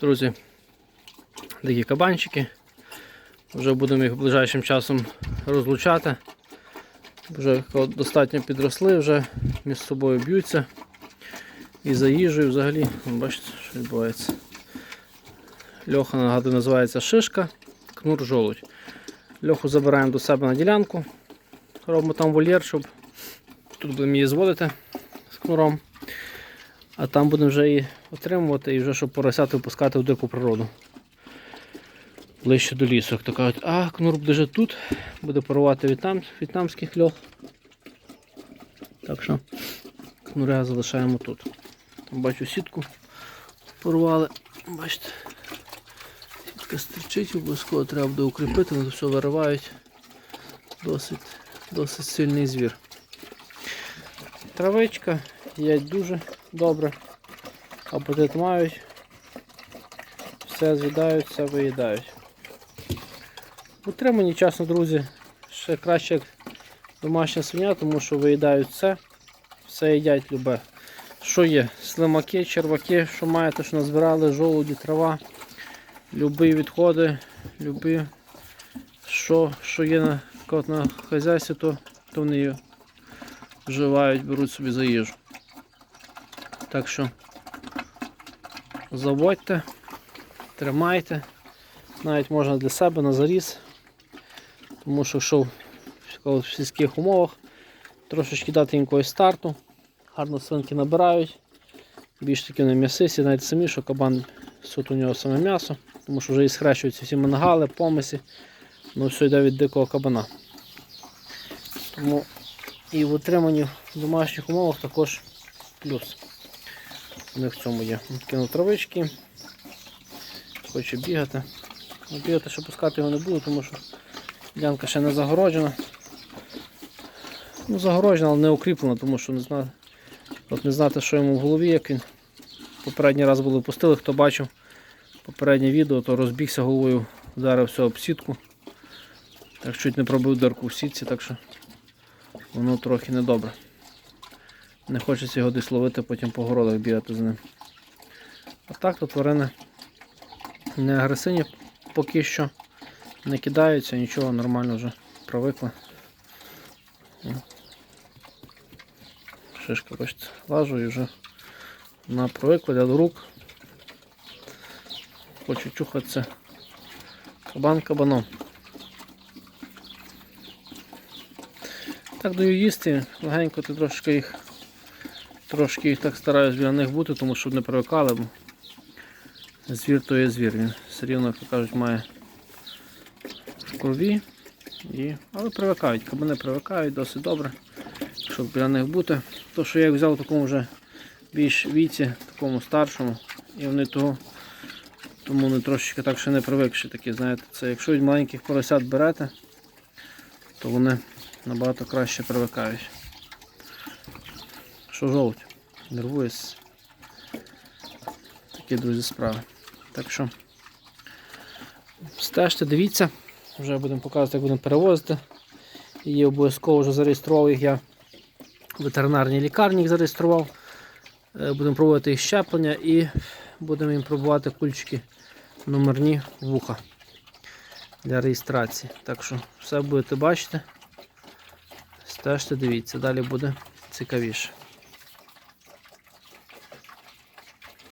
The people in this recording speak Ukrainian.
Друзі, такі кабанчики. Вже будемо їх ближайшим часом розлучати. Вже достатньо підросли, вже між собою б'ються. І за їжею взагалі, бачите, що відбувається. Льоха нагадую, називається шишка, кнур жолудь. Льоху забираємо до себе на ділянку. Робимо там вольєр, щоб тут будемо її зводити з кнуром. А там будемо вже її отримувати і вже щоб поросяти випускати в дику природу. Ближче до лісу, як то кажуть, а кнур буде вже тут, буде парувати в'єтнам, в'єтнамських льох. Так що кнуря залишаємо тут. Там бачу сітку порвали. Бачите, сітка стерчить, обов'язково треба буде укріпити, вони все виривають. Досить, досить сильний звір. Травичка, їдять дуже добре. Апетит мають. Все з'їдають, все виїдають. Утримані чесно, друзі, ще краще як домашня свиня, тому що виїдають все, все їдять любе. Що є? Слимаки, черваки, що маєте, що назбирали, жолуді, трава, любі відходи, любі, що, що є на, на хазяйстві, то, то вони вживають, беруть собі за їжу. Так що заводьте, тримайте, навіть можна для себе на заріз, тому що якщо в сільських умовах. Трошечки дати їм якогось старту, гарно свинки набирають, більш таки на м'ясисі, навіть самі, що кабан суто у нього саме м'ясо, тому що вже і схрещуються всі мангали, помисі, ну все йде від дикого кабана. Тому і в утриманні в домашніх умовах також плюс. Них в цьому є. Кинув травички, хоче бігати. Ну, Бігати, що пускати його не буду, тому що ділянка ще не загороджена. Ну, загороджена, але не укріплена, тому що не знаю. От не знати, що йому в голові, як він. Попередній раз були пустили, хто бачив попереднє відео, то розбігся головою, вдарився об сітку. Так чуть не пробив дирку в сітці, так що воно трохи недобре. Не хочеться його десь ловити, потім по городах бігати з ним. А так то тварини не агресивні поки що, не кидаються, нічого нормально вже привикли. Шишка, бачите, лажу і вже вона привикла до рук. Хочу чухатися кабан кабаном. Так даю їсти, легенько ти трошки їх трошки їх так стараюсь біля них бути, тому щоб не привикали, звір то є звір. Він все рівно, як кажуть, має в крові. І... Але привикають, кабани привикають досить добре, щоб біля них бути. То, що я їх взяв в такому вже більш віці, такому старшому, і вони того, тому вони трошечки так ще не привикші такі, знаєте, це якщо від маленьких поросят берете, то вони набагато краще привикають. Що жовть? Нервуюсь. Такі, друзі, справи. Так що стежте, дивіться, вже будемо показувати, як будемо перевозити. І обов'язково вже зареєстрував їх я в ветеринарній лікарні їх зареєстрував. Е, Будемо проводити їх щеплення і будемо їм пробувати кульчики номерні вуха для реєстрації. Так що все будете бачити. Стежте, дивіться, далі буде цікавіше.